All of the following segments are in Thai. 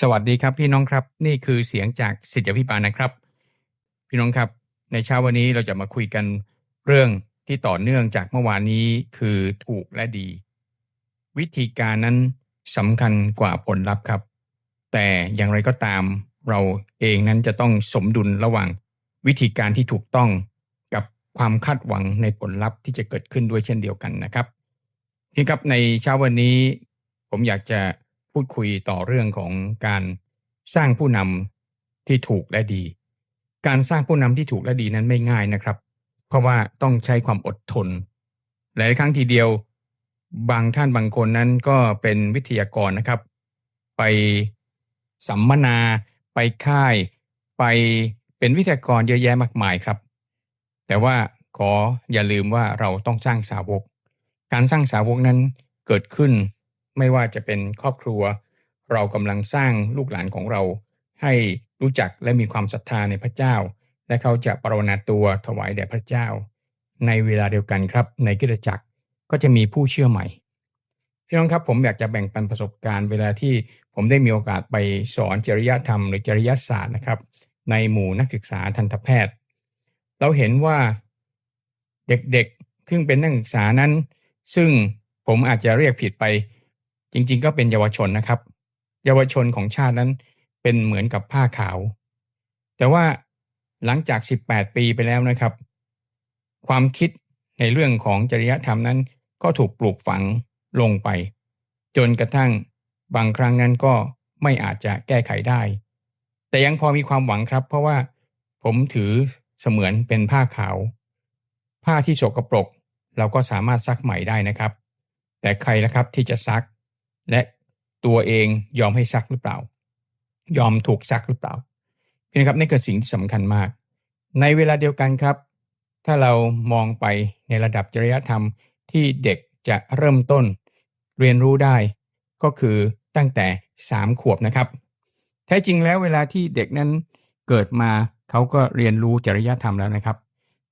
สวัสดีครับพี่น้องครับ นี่คือเสียงจากสิทธิพิบาลนะครับ พี่น้องครับ ในเช้าวันนี้เราจะมาคุยกันเรื่องที่ต่อเนื่องจากเมื่อวานนี้คือถูกและดี วิธีการนั้นสำคัญกว่าผลลัพธ์ครับ แต่อย่างไรก็ตาม เราเองนั้นจะต้องสมดุลระหว่างวิธีการที่ถูกต้องกับความคาดหวังในผลลัพธ์ที่จะเกิดขึ้นด้วยเช่นเดียวกันนะครับพี่ครับในเช้าวันนี้ ผมอยากจะ พูดคุยต่อเรื่องของการสร้างผู้นำที่ถูกและดี การสร้างผู้นำที่ถูกและดีนั้นไม่ง่ายนะครับ เพราะว่าต้องใช้ความอดทน หลายครั้งทีเดียว บางท่านบางคนนั้นก็เป็นวิทยากรนะครับ ไปสัมมนา ไปค่าย ไปเป็นวิทยากรเยอะแยะมากมายครับ แต่ว่าขออย่าลืมว่าเราต้องสร้างสาวก การสร้างสาวกนั้นเกิดขึ้น ไม่ว่าจะเป็นครอบครัว เรากำลังสร้างลูกหลานของเรา ให้รู้จักและมีความศรัทธาในพระเจ้า และเขาจะปรนนาตัวถวายแด่พระเจ้า ในเวลาเดียวกันครับ ในกิจจักรก็จะมีผู้เชื่อใหม่พี่น้องครับผมอยากจะแบ่งปันประสบการณ์เวลาที่ผมได้มีโอกาสไปสอนจริยธรรมหรือจริยศาสตร์นะครับ ในหมู่นักศึกษาทันตแพทย์ เราเห็นว่าเด็กๆซึ่งเป็นนักศึกษานั้น ซึ่งผมอาจจะเรียกผิดไป จริงๆ ก็เป็นเยาวชนนะครับ เยาวชนของชาตินั้นเป็นเหมือนกับผ้าขาว แต่ว่าหลังจาก 18 ปีไปแล้วนะครับ ความคิดในเรื่องของจริยธรรมนั้น ก็ถูกปลูกฝังลงไป จนกระทั่งบางครั้งนั้นก็ไม่อาจจะแก้ไขได้ แต่ยังพอมีความหวังครับ เพราะว่าผมถือเสมือนเป็นผ้าขาว ผ้าที่โสกรปรก เราก็สามารถซักใหม่ได้นะครับ แต่ใครละครับที่จะซัก และตัวเองยอมให้ซักหรือเปล่า ยอมถูกซักหรือเปล่าพี่นะครับนี่คือสิ่งที่สำคัญมาก ในเวลาเดียวกันครับ ถ้าเรามองไปในระดับจริยธรรมที่เด็กจะเริ่มต้นเรียนรู้ได้ ก็คือตั้งแต่ 3 ขวบนะครับ แท้จริงแล้วเวลาที่เด็กนั้นเกิดมาเขาก็เรียนรู้จริยธรรมแล้วนะครับ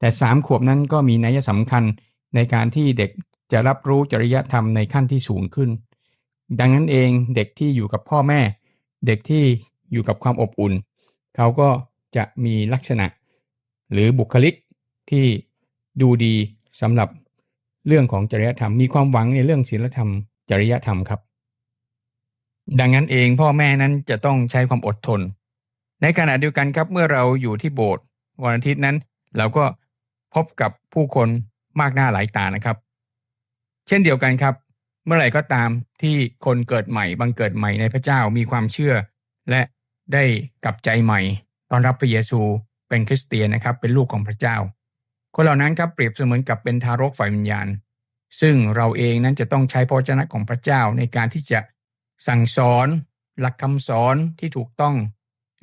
แต่ 3 ขวบนั้นก็มีนัยสำคัญในการที่เด็กจะรับรู้จริยธรรมในขั้นที่สูงขึ้น ดังนั้นเองเด็กที่อยู่กับพ่อแม่ เด็กที่อยู่กับความอบอุ่น เขาก็จะมีลักษณะ หรือบุคลิกที่ดูดีสำหรับเรื่องของจริยธรรมมีความหวังในเรื่องศีลธรรม จริยธรรมครับ ดังนั้นเองพ่อแม่นั้นจะต้องใช้ความอดทน ในขณะเดียวกันครับเมื่อเราอยู่ที่โบสถ์วันอาทิตย์นั้น เราก็พบกับผู้คนมากหน้าหลายตานะครับ เช่นเดียวกันครับ เมื่อไหร่ก็ตามที่คนเกิดใหม่บังเกิดใหม่ในพระเจ้ามีความเชื่อ และได้กลับใจใหม่ตอนรับพระเยซูเป็นคริสเตียนนะครับ เป็นลูกของพระเจ้า คนเหล่านั้นครับเปรียบเสมือนกับเป็นทารกฝ่ายวิญญาณ ซึ่งเราเองนั้นจะต้องใช้พระชนะของพระเจ้าในการที่จะสั่งสอนหลักคำสอนที่ถูกต้อง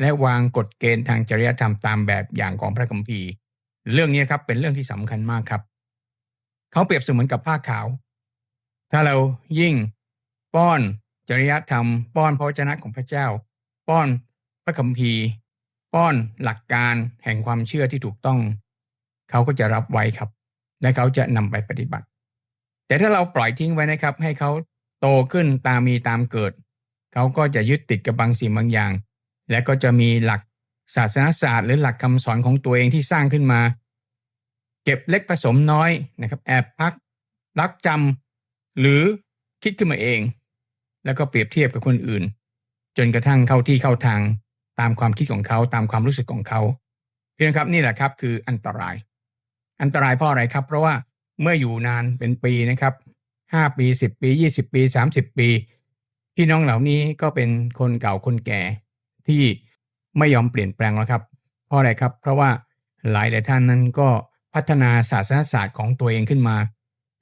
และวางกฎเกณฑ์ทางจริยธรรมตามแบบอย่างของพระคัมภีร์ เรื่องนี้ครับเป็นเรื่องที่สำคัญมากครับ เขาเปรียบเสมือนกับผ้าขาว ถ้าเรายิ่งป้อนจริยธรรม ป้อนพระวจนะของพระเจ้า ป้อนพระคัมภีร์ ป้อนหลักการแห่งความเชื่อที่ถูกต้อง เขาก็จะรับไว้ครับ และเขาจะนำไปปฏิบัติ แต่ถ้าเราปล่อยทิ้งไว้นะครับ ให้เขาโตขึ้นตามมีตามเกิด เขาก็จะยึดติดกับบางสิ่งบางอย่าง และก็จะมีหลักศาสนาศาสตร์หรือหลักคำสอนของตัวเองที่สร้างขึ้นมา เก็บเล็กผสมน้อยนะครับ แอบพักรักจำ หรือคิดขึ้นมาเอง แล้วก็เปรียบเทียบกับคนอื่น จนกระทั่งเข้าที่เข้าทางตามความคิดของเขาตามความรู้สึกของเขาเพียงครับนี่แหละครับคืออันตราย อันตรายเพราะอะไรครับ เพราะว่าเมื่ออยู่นานเป็นปีนะครับห้าปีสิบปียี่สิบปีสามสิบปี พี่น้องเหล่านี้ก็เป็นคนเก่าคนแก่ ที่ไม่ยอมเปลี่ยนแปลงแล้วครับ เพราะอะไรครับ เพราะว่าหลายหลายท่านนั้นก็พัฒนาศาสนศาสตร์ของตัวเองขึ้นมา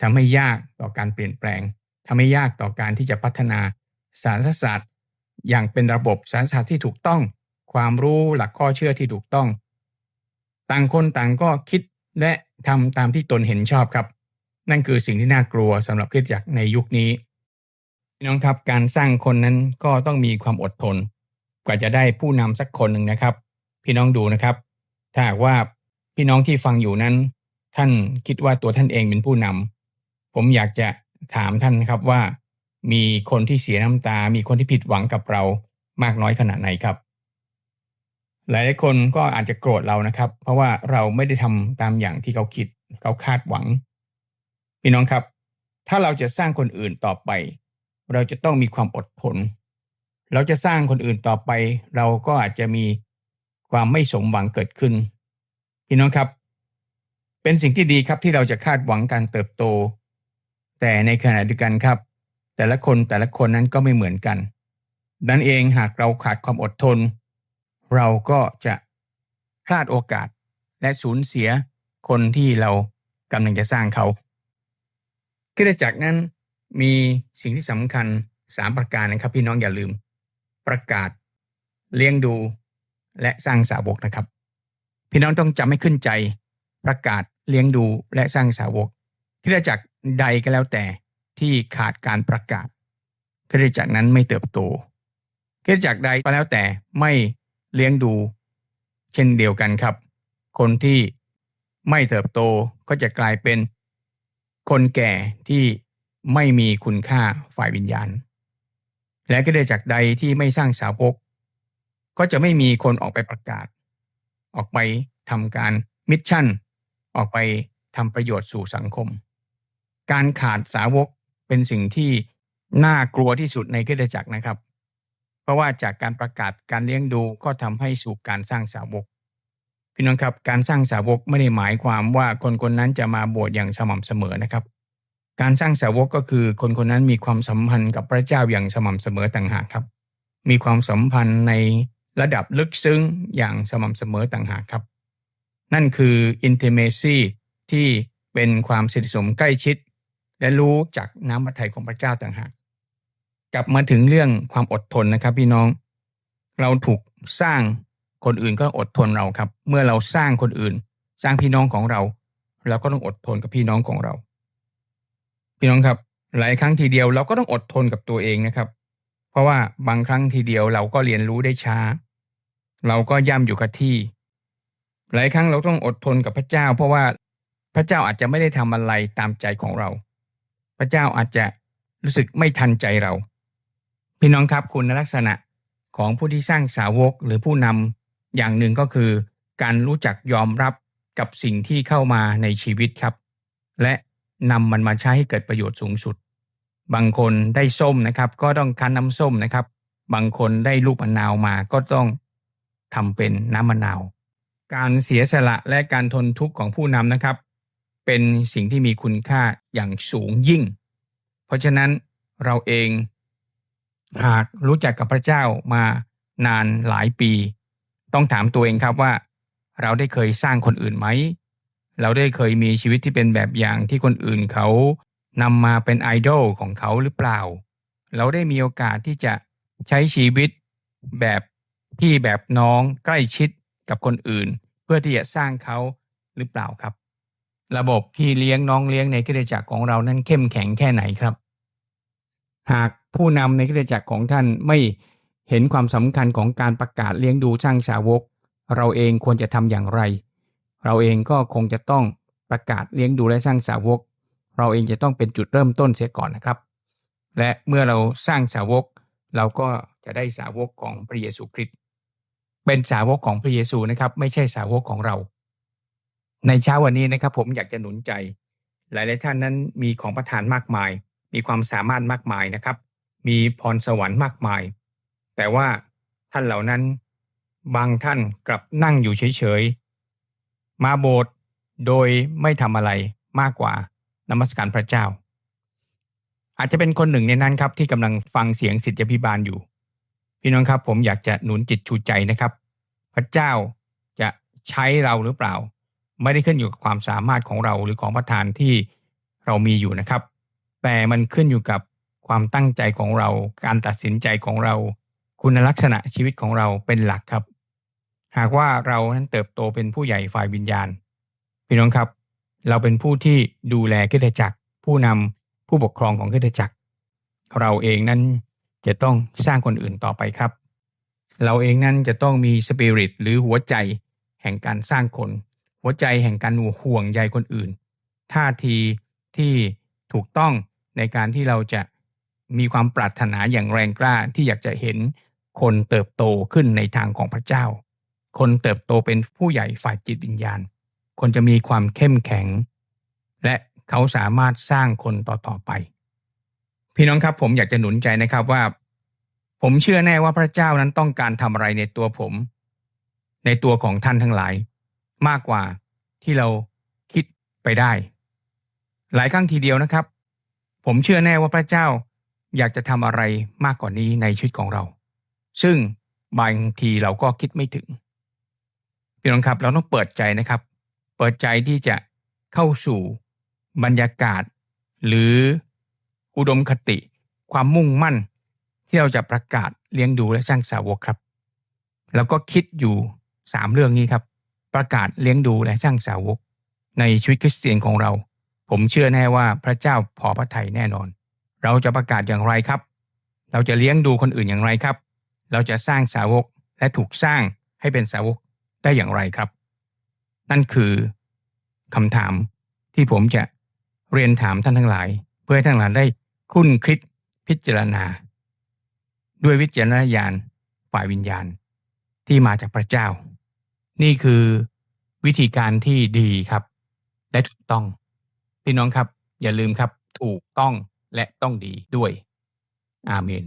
ทำให้ยากต่อการเปลี่ยนแปลงทำให้ยากต่อการที่จะพัฒนาสารศาสตร์ อย่างเป็นระบบสารศาสตร์ที่ถูกต้อง ความรู้หลักข้อเชื่อที่ถูกต้อง ต่างคนต่างก็คิดและทำตามที่ตนเห็นชอบครับ นั่นคือสิ่งที่น่ากลัวสำหรับคริสตจักรในยุคนี้พี่น้องครับการสร้างคนนั้นก็ต้องมีความอดทน กว่าจะได้ผู้นำสักคนหนึ่งนะครับ พี่น้องดูนะครับ ถ้าหากว่าพี่น้องที่ฟังอยู่นั้น ท่านคิดว่าตัวท่านเองเป็นผู้นำ ผมอยากจะถามท่านครับว่า มีคนที่เสียน้ำตา มีคนที่ผิดหวังกับเรามากน้อยขนาดไหนครับ หลายคนก็อาจจะโกรธเรานะครับ เพราะว่าเราไม่ได้ทำตามอย่างที่เขาคิดเขาคาดหวัง พี่น้องครับ ถ้าเราจะสร้างคนอื่นต่อไป เราจะต้องมีความอดทน เราจะสร้างคนอื่นต่อไป เราก็อาจจะมีความไม่สมหวังเกิดขึ้น พี่น้องครับ เป็นสิ่งที่ดีครับที่เราจะคาดหวังการเติบโต แต่ในขณะเดียวกันครับ แต่ละคนแต่ละคนนั้นก็ไม่เหมือนกันนั้นเองหากเราขาดความอดทน เราก็จะพลาดโอกาสและสูญเสียคนที่เรากำลังจะสร้างเขาคริสตจักนั้นมีสิ่งที่สำคัญสามประการนะครับ พี่น้องอย่าลืม ประกาศ เลี้ยงดู และสร้างสาวกนะครับ พี่น้องต้องจำให้ขึ้นใจ ประกาศเลี้ยงดูและสร้างสาวกคริสตจัก ใดก็แล้วแต่ที่ขาดการประกาศคริสตจักรนั้นไม่เติบโตคริสตจักรใดก็แล้วแต่ไม่เลี้ยงดู เช่นเดียวกันครับ คนที่ไม่เติบโตก็จะกลายเป็น คนแก่ที่ไม่มีคุณค่าฝ่ายวิญญาณ และก็ได้จากใดที่ไม่สร้างสาวก ก็จะไม่มีคนออกไปประกาศ ออกไปทำการมิชชั่น ออกไปทำประโยชน์สู่สังคม การขาดสาวกเป็นสิ่งที่น่ากลัวที่สุดในคริสตจักรนะครับ เพราะว่าจากการประกาศการเลี้ยงดูก็ทำให้สู่การสร้างสาวก พี่น้องครับการสร้างสาวกไม่ได้หมายความว่าคนคนนั้นจะมาบวชอย่างสม่ำเสมอนะครับ การสร้างสาวกก็คือคนคนนั้นมีความสัมพันธ์กับพระเจ้าอย่างสม่ำเสมอต่างหากครับ มีความสัมพันธ์ในระดับลึกซึ้งอย่างสม่ำเสมอต่างหากครับ นั่นคือ intimacy ที่เป็นความสนิทสนมใกล้ชิด และรู้จากน้ำพระทัยของพระเจ้าต่างหากกลับมาถึงเรื่องความอดทนนะครับ พี่น้อง เราถูกสร้างคนอื่นก็อดทนเราครับ เมื่อเราสร้างคนอื่น สร้างพี่น้องของเรา เราก็ต้องอดทนกับพี่น้องของเรา พี่น้องครับ หลายครั้งทีเดียวเราก็ต้องอดทนกับตัวเองนะครับ เพราะว่าบางครั้งทีเดียวเราก็เรียนรู้ได้ช้า เราก็ย่ำอยู่กับที่ หลายครั้งเราต้องอดทนกับพระเจ้า เพราะว่าพระเจ้าอาจจะไม่ได้ทำอะไรตามใจของเรา พระเจ้าอาจจะรู้สึกไม่ทันใจเรา พี่น้องครับคุณลักษณะของผู้ที่สร้างสาวกหรือผู้นำอย่างหนึ่งก็คือ การรู้จักยอมรับกับสิ่งที่เข้ามาในชีวิตครับ และนำมันมาใช้ให้เกิดประโยชน์สูงสุด บางคนได้ส้มนะครับ ก็ต้องคั้นน้ำส้มนะครับ บางคนได้ลูกมะนาวมาก็ต้องทำเป็นน้ำมะนาว การเสียสละและการทนทุกข์ของผู้นำนะครับ เป็นสิ่งที่มีคุณค่าอย่างสูงยิ่ง เพราะฉะนั้นเราเองหากรู้จักกับพระเจ้ามานานหลายปี ต้องถามตัวเองครับว่า เราได้เคยสร้างคนอื่นไหม เราได้เคยมีชีวิตที่เป็นแบบอย่างที่คนอื่นเขานำมาเป็นไอดอลของเขาหรือเปล่า เราได้มีโอกาสที่จะใช้ชีวิตแบบพี่แบบน้องใกล้ชิดกับคนอื่น เพื่อที่จะสร้างเขาหรือเปล่าครับ ระบบพี่เลี้ยงน้องเลี้ยงในกิจจักรของเรานั้นเข้มแข็งแค่ไหนครับ หากผู้นำในกิจจักรของท่านไม่เห็นความสำคัญของการประกาศเลี้ยงดูช่างสาวก เราเองควรจะทำอย่างไร เราเองก็คงจะต้องประกาศเลี้ยงดูและสร้างสาวก เราเองจะต้องเป็นจุดเริ่มต้นเสียก่อนนะครับ และเมื่อเราสร้างสาวก เราก็จะได้สาวกของพระเยซูคริสต์เป็นสาวกของพระเยซูนะครับ ไม่ใช่สาวกของเรา ในเช้าวันนี้นะครับผมอยากจะหนุนใจ หลายๆท่านนั้นมีของประทานมากมาย มีความสามารถมากมายนะครับ มีพรสวรรค์มากมาย แต่ว่าท่านเหล่านั้น บางท่านกลับนั่งอยู่เฉยๆมาโบสถ์โดยไม่ทำอะไรมากกว่านมัสการพระเจ้า อาจจะเป็นคนหนึ่งในนั้นครับที่กำลังฟังเสียงสิทธิพิบาลอยู่ พี่น้องครับผมอยากจะหนุนจิตชูใจนะครับ พระเจ้าจะใช้เราหรือเปล่า ไม่ได้ขึ้นอยู่กับความสามารถของเราหรือของประธานที่เรามีอยู่นะครับ แต่มันขึ้นอยู่กับความตั้งใจของเรา การตัดสินใจของเรา คุณลักษณะชีวิตของเราเป็นหลักครับ หากว่าเรานั้นเติบโตเป็นผู้ใหญ่ฝ่ายวิญญาณ พี่น้องครับ เราเป็นผู้ที่ดูแลคริสตจักร ผู้นำผู้ปกครองของคริสตจักร เราเองนั้นจะต้องสร้างคนอื่นต่อไปครับ เราเองนั้นจะต้องมีสปิริตหรือหัวใจแห่งการสร้างคน หัวใจแห่งการห่วงใยคนอื่น ท่าทีที่ถูกต้องในการที่เราจะมีความปรารถนาอย่างแรงกล้าที่อยากจะเห็นคนเติบโตขึ้นในทางของพระเจ้า คนเติบโตเป็นผู้ใหญ่ฝ่ายจิตวิญญาณ คนจะมีความเข้มแข็ง และเขาสามารถสร้างคนต่อๆไป พี่น้องครับผมอยากจะหนุนใจนะครับว่า ผมเชื่อแน่ว่าพระเจ้านั้นต้องการทำอะไรในตัวผม ในตัวของท่านทั้งหลาย มากกว่าที่เราคิดไปได้ หลายครั้งทีเดียวนะครับ ผมเชื่อแน่ว่าพระเจ้าอยากจะทำอะไรมากกว่านี้ในชีวิตของเรา ซึ่งบางทีเราก็คิดไม่ถึงพี่น้องครับเราต้องเปิดใจนะครับ เปิดใจที่จะเข้าสู่บรรยากาศ หรืออุดมคติ ความมุ่งมั่น ที่เราจะประกาศเลี้ยงดูและสร้างสาวกครับ แล้วก็คิดอยู่สามเรื่องนี้ครับ ประกาศเลี้ยงดูและสร้างสาวก ในชีวิตคริสเตียนของเรา ผมเชื่อแน่ว่าพระเจ้าพอพระทัยแน่นอน เราจะประกาศอย่างไรครับ เราจะเลี้ยงดูคนอื่นอย่างไรครับ เราจะสร้างสาวกและถูกสร้างให้เป็นสาวกได้อย่างไรครับ นั่นคือคำถามที่ผมจะเรียนถามท่านทั้งหลาย เพื่อให้ท่านทั้งหลายได้คุ้นคิดพิจารณา ด้วยวิจารณญาณฝ่ายวิญญาณที่มาจากพระเจ้า นี่คือวิธีการที่ดีครับ และถูกต้อง พี่น้องครับ อย่าลืมครับ ถูกต้องและต้องดีด้วย อาเมน